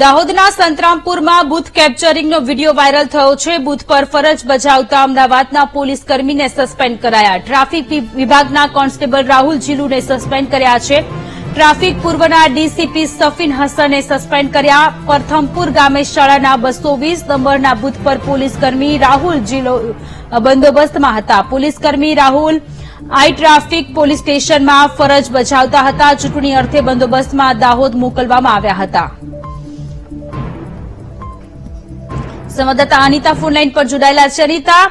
દાહોદના સંતરામપુરમાં બુથ કેપ્ચરિંગનો વીડિયો વાયરલ થયો છે. બુથ પર ફરજ બજાવતા અમદાવાદના પોલીસ કર્મીને સસ્પેન્ડ કરાયા. ટ્રાફિક વિભાગના કોન્સ્ટેબલ રાહુલ જીલુને સસ્પેન્ડ કર્યા છે. ટ્રાફિક પૂર્વના ડીસીપી સફીન હસને સસ્પેન્ડ કર્યા. પ્રથમપુર ગામે શાળાના બસો વીસ નંબરના બુથ પર પોલીસ કર્મી રાહુલ જીલો બંદોબસ્તમાં હતા. પોલીસ કર્મી રાહુલ આઈ ટ્રાફિક પોલીસ સ્ટેશનમાં ફરજ બજાવતા હતા. ચૂંટણી અર્થે બંદોબસ્તમાં દાહોદ મોકલવામાં આવ્યા હતા. સંવાદદાતા અનિતા ફોનલાઈન પર જોડાયેલા છે. અનિતા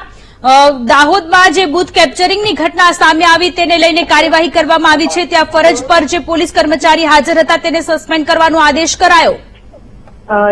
દાહોદમાં જે બુથ કેપ્ચરિંગની ઘટના સામે આવી તેને લઈને કાર્યવાહી કરવામાં આવી છે. ત્યાં ફરજ પર જે પોલીસ કર્મચારી હાજર હતા તેને સસ્પેન્ડ કરવાનો આદેશ કરાયો.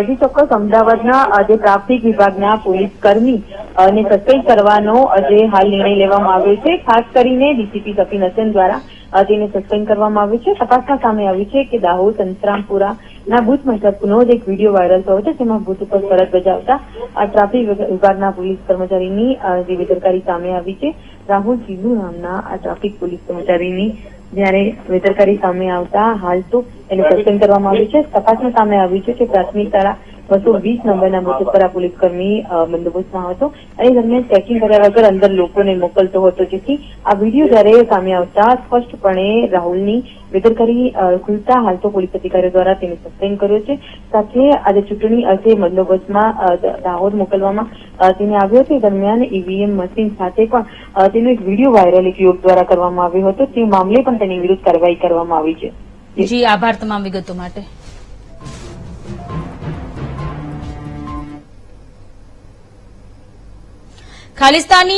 જી ચોક્કસ અમદાવાદના જે ટ્રાફિક વિભાગના પોલીસ કર્મી ને સસ્પેન્ડ કરવાનો જે હાલ નિર્ણય લેવામાં આવ્યો છે. ખાસ કરીને ડીસીપી સફીન હસન દ્વારા તેને સસ્પેન્ડ કરવામાં આવ્યું છે. તપાસમાં સામે આવ્યું છે કે દાહોદ, સંતરામપુરા ના બુથ મથકનો જ એક વીડિયો વાયરલ થયો છે. જેમાં બુથ ઉપર ફરજ બજાવતા ટ્રાફિક વિભાગના પોલીસ કર્મચારીની જે બેદરકારી સામે આવી છે. રાહુલ જીલુ નામના ટ્રાફિક પોલીસ કર્મચારીની જ્યારે બેદરકારી સામે આવતા હાલ તો એને સસ્પેન્ડ કરવામાં આવ્યું છે. તપાસમાં સામે આવ્યું છે કે પ્રાથમિક શાળા બસો વીસ નંબરના મુસફરા પોલીસકર્મી બંદોબસ્તમાં હતો. અને દરમિયાન ચેકિંગ કર્યા વગર અંદર લોકોને મોકલતો હતો. જેથી આ વીડિયો જયારે સામે આવતા સ્પષ્ટપણે રાહુલની બેદરકારી ખુલતા હાલ તો પોલીસ અધિકારીઓ દ્વારા તેને સસ્પેન્ડ કર્યો છે. સાથે આજે ચૂંટણી અર્થે બંદોબસ્તમાં દાહોદ મોકલવામાં તેને આવ્યો હતો દરમિયાન ઈવીએમ મશીન સાથે પણ તેનો એક વીડિયો વાયરલ એક યુવક દ્વારા કરવામાં આવ્યો હતો. તે મામલે પણ તેની વિરુદ્ધ કાર્યવાહી કરવામાં આવી છે. જી, આભાર તમામ વિગતો માટે. ખાલિસ્તાની